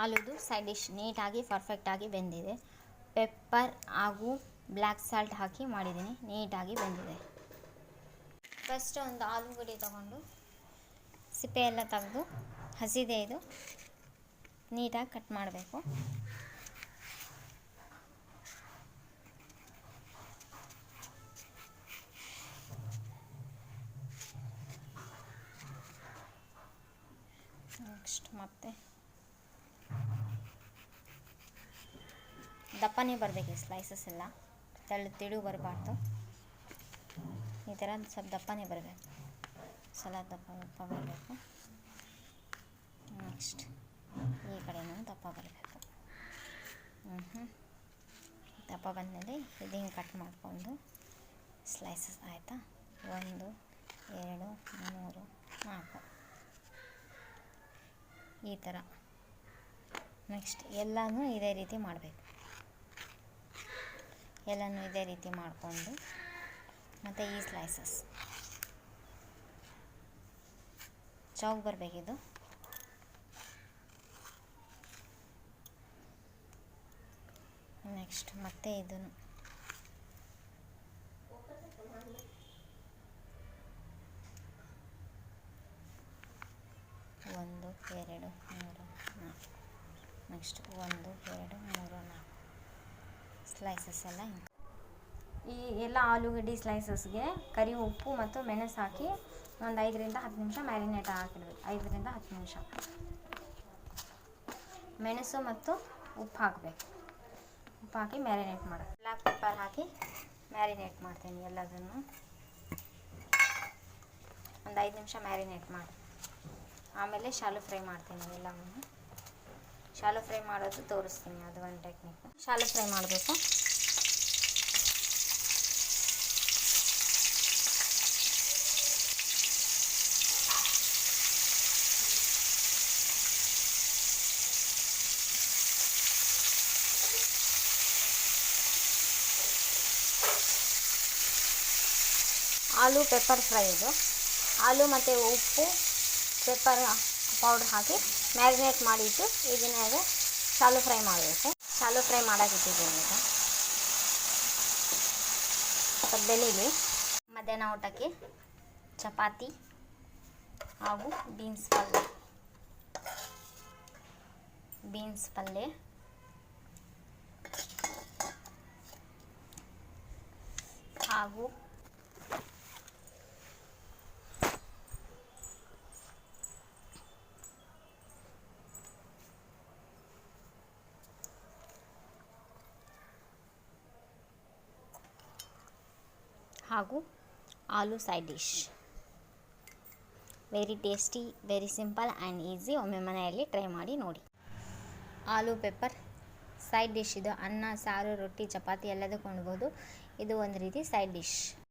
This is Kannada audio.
ಆಲೂದು ಸೈಡ್ ಡಿಶ್ ನೀಟಾಗಿ ಪರ್ಫೆಕ್ಟಾಗಿ ಬೆಂದಿದೆ. ಪೆಪ್ಪರ್ ಹಾಗೂ ಬ್ಲ್ಯಾಕ್ ಸಾಲ್ಟ್ ಹಾಕಿ ಮಾಡಿದ್ದೀನಿ. ನೀಟಾಗಿ ಬೆಂದಿದೆ. ಫಸ್ಟ್ ಒಂದು ಆಲೂಗಡ್ಡೆ ತಗೊಂಡು ಸಿಪ್ಪೆಯೆಲ್ಲ ತೆಗೆದು, ಹಸಿದೆ ಇದು, ನೀಟಾಗಿ ಕಟ್ ಮಾಡಬೇಕು. ನೆಕ್ಸ್ಟ್ ಮತ್ತೆ. ದಪ್ಪನೇ ಬರಬೇಕು ಸ್ಲೈಸಸ್ ಎಲ್ಲ. ತೆಳು, ತಿಳು ಬರಬಾರ್ದು. ಈ ಥರ ಸ್ವಲ್ಪ ದಪ್ಪನೇ ಬರಬೇಕು. ಸಲ ದಪ್ಪ ದಪ್ಪ ಬರಬೇಕು. ನೆಕ್ಸ್ಟ್ ಈ ಕಡೆನೂ ದಪ್ಪ ಬರಬೇಕು. ಹ್ಞೂ ದಪ್ಪ ಬಂದಮೇಲೆ ಇದು ಹಿಂಗೆ ಕಟ್ ಮಾಡಿಕೊಂಡು ಸ್ಲೈಸಸ್ ಆಯಿತಾ? ಒಂದು, ಎರಡು, ಮೂರು, ನಾಲ್ಕು. ಈ ಥರ. ನೆಕ್ಸ್ಟ್ ಎಲ್ಲನೂ ಇದೇ ರೀತಿ ಮಾಡಬೇಕು. ಎಲ್ಲನೂ ಇದೇ ರೀತಿ ಮಾಡಿಕೊಂಡು, ಮತ್ತು ಈ ಸ್ಲೈಸಸ್ ಚೌಕ್ ಬರಬೇಕಿದು ನೆಕ್ಸ್ಟ್ ಮತ್ತೆ ಇದನ್ನು. ಒಂದು, ಎರಡು, ಮೂರು, ನಾಲ್ಕು. ನೆಕ್ಸ್ಟ್ ಒಂದು, ಎರಡು, ಮೂರು, ನಾಲ್ಕು. ಸ್ಲೈಸಸ್ ಎಲ್ಲ ಈ ಎಲ್ಲ ಆಲೂಗಡ್ಡೆ ಸ್ಲೈಸಸ್ಗೆ ಕರಿ ಉಪ್ಪು ಮತ್ತು ಮೆಣಸು ಹಾಕಿ ಒಂದು ಐದರಿಂದ ಹತ್ತು ನಿಮಿಷ ಮ್ಯಾರಿನೇಟ್ ಹಾಕಿಡ್ಬೇಕು. ಐದರಿಂದ ಹತ್ತು ನಿಮಿಷ. ಮೆಣಸು ಮತ್ತು ಉಪ್ಪು ಹಾಕಬೇಕು. ಉಪ್ಪು ಹಾಕಿ ಮ್ಯಾರಿನೇಟ್ ಮಾಡೋದು ಬ್ಲ್ಯಾಕ್ ಪೆಪ್ಪರ್ ಹಾಕಿ ಮ್ಯಾರಿನೇಟ್ ಮಾಡ್ತೀನಿ ಎಲ್ಲದನ್ನು. ಒಂದು ಐದು ನಿಮಿಷ ಮ್ಯಾರಿನೇಟ್ ಮಾಡಿ. ಆಮೇಲೆ ಶಾಲು ಫ್ರೈ ಮಾಡ್ತೀನಿ ಎಲ್ಲವನ್ನು. ಶಾಲು ಫ್ರೈ ಮಾಡೋದು ತೋರಿಸ್ತೀನಿ ಅದು ಒಂದು ಟೆಕ್ನಿಕ್ ಶಾಲು ಫ್ರೈ ಮಾಡಬೇಕು ಆಲೂ ಪೆಪ್ಪರ್ ಫ್ರೈ ಇದು ಆಲೂ ಮತ್ತು ಉಪ್ಪು ಪೆಪ್ಪರ್ ಪೌಡ್ರ್ ಹಾಕಿ ಮ್ಯಾರಿನೇಟ್ ಮಾಡಿಟ್ಟು ಇದನ್ನ ಶಾಲು ಫ್ರೈ ಮಾಡಬೇಕು. ಶಾಲು ಫ್ರೈ ಮಾಡೋಕೆ ಇಟ್ಟಿದ್ದೀನಿ ಈಗ. ಸ್ವಲ್ಪ ಬೆಳೀಲಿ ಮಧ್ಯಾಹ್ನ ಊಟಕ್ಕೆ ಚಪಾತಿ ಹಾಗೂ ಬೀನ್ಸ್ ಪಲ್ಯ ಬೀನ್ಸ್ ಪಲ್ಯ ಹಾಗೂ ಹಾಗೂ ಆಲೂ side dish very tasty very simple and easy ಒಮ್ಮೆ ಮನೆಯಲ್ಲಿ ಟ್ರೈ ಮಾಡಿ ನೋಡಿ. ಆಲೂ ಪೆಪ್ಪರ್ ಸೈಡ್ ಡಿಶ್ ಇದು ಅನ್ನ, ಸಾರು, ರೊಟ್ಟಿ, ಚಪಾತಿ ಎಲ್ಲದಕ್ಕೂ ಉಣ್ಬೋದು. ಇದು ಒಂದು ರೀತಿ ಸೈಡ್ ಡಿಶ್